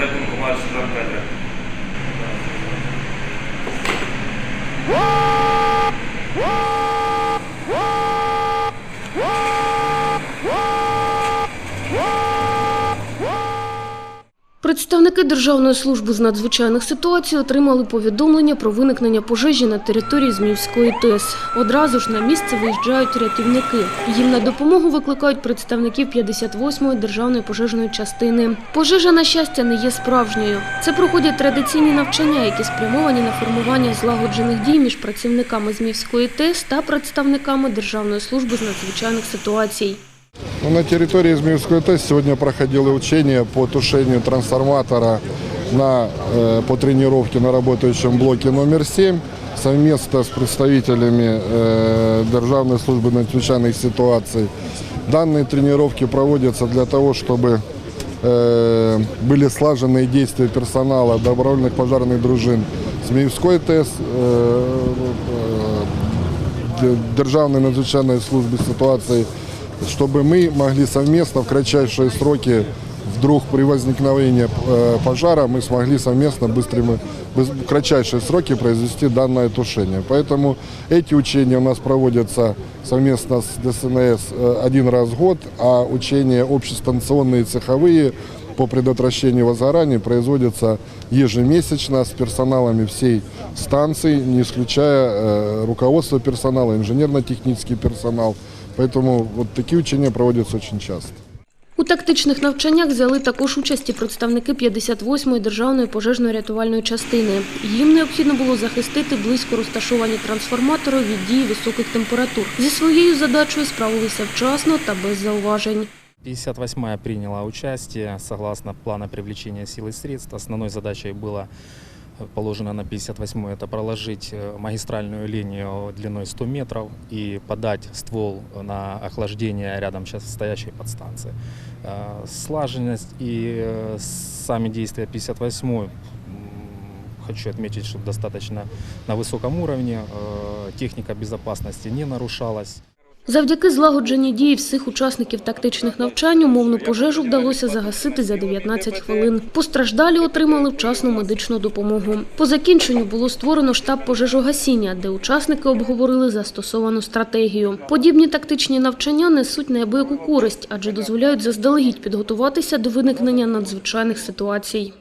உனக்கும் குமார் சுந்தரம் பெற்ற Представники Державної служби з надзвичайних ситуацій отримали повідомлення про виникнення пожежі на території Зміївської ТЕС. Одразу ж на місце виїжджають рятівники. Їм на допомогу викликають представників 58-ї державної пожежної частини. Пожежа, на щастя, не є справжньою. Це проходять традиційні навчання, які спрямовані на формування злагоджених дій між працівниками Зміївської ТЕС та представниками Державної служби з надзвичайних ситуацій. Ну, На территории Змеевской ТЭС сегодня проходило учение по тушению трансформатора на, э, по тренировке на работающем блоке номер 7 совместно с представителями э, Державной службы надзвычайных ситуаций. Данные тренировки проводятся для того, чтобы э, были слаженные действия персонала добровольных пожарных дружин Змеевской ТЭС, Державной надзвичайной службы ситуации чтобы мы могли совместно в кратчайшие сроки, вдруг при возникновении э, пожара, мы смогли совместно быстрыми, быс- в кратчайшие сроки произвести данное тушение. Поэтому эти учения у нас проводятся совместно с ДСНС э, один раз в год, а учения общестанционные и цеховые по предотвращению возгораний производятся ежемесячно с персоналами всей станции, не исключая э, руководство персонала, инженерно-технический персонал. Поэтому вот такие учения проводятся очень часто. У тактичних навчаннях взяли також участь і представники 58-ї державної пожежно-рятувальної частини. Їм необхідно було захистити близько розташовані трансформатори від дії високих температур. Зі своєю задачею справилися вчасно та без зауважень. 58-я приняла участие согласно плана привлечения сил и средств. Основной задачей было э, положено на 58-ю это проложить э, магистральную линию длиной 100 метров и подать ствол на охлаждение рядом сейчас стоящей подстанции. Э, Слаженность и сами действия 58-й м, хочу отметить, что достаточно на высоком уровне. Техника безопасности не нарушалась. Завдяки злагодженій дії всіх учасників тактичних навчань умовну пожежу вдалося загасити за 19 хвилин. Постраждалі отримали вчасну медичну допомогу. По закінченню було створено штаб пожежогасіння, де учасники обговорили застосовану стратегію. Подібні тактичні навчання несуть неабияку користь, адже дозволяють заздалегідь підготуватися до виникнення надзвичайних ситуацій.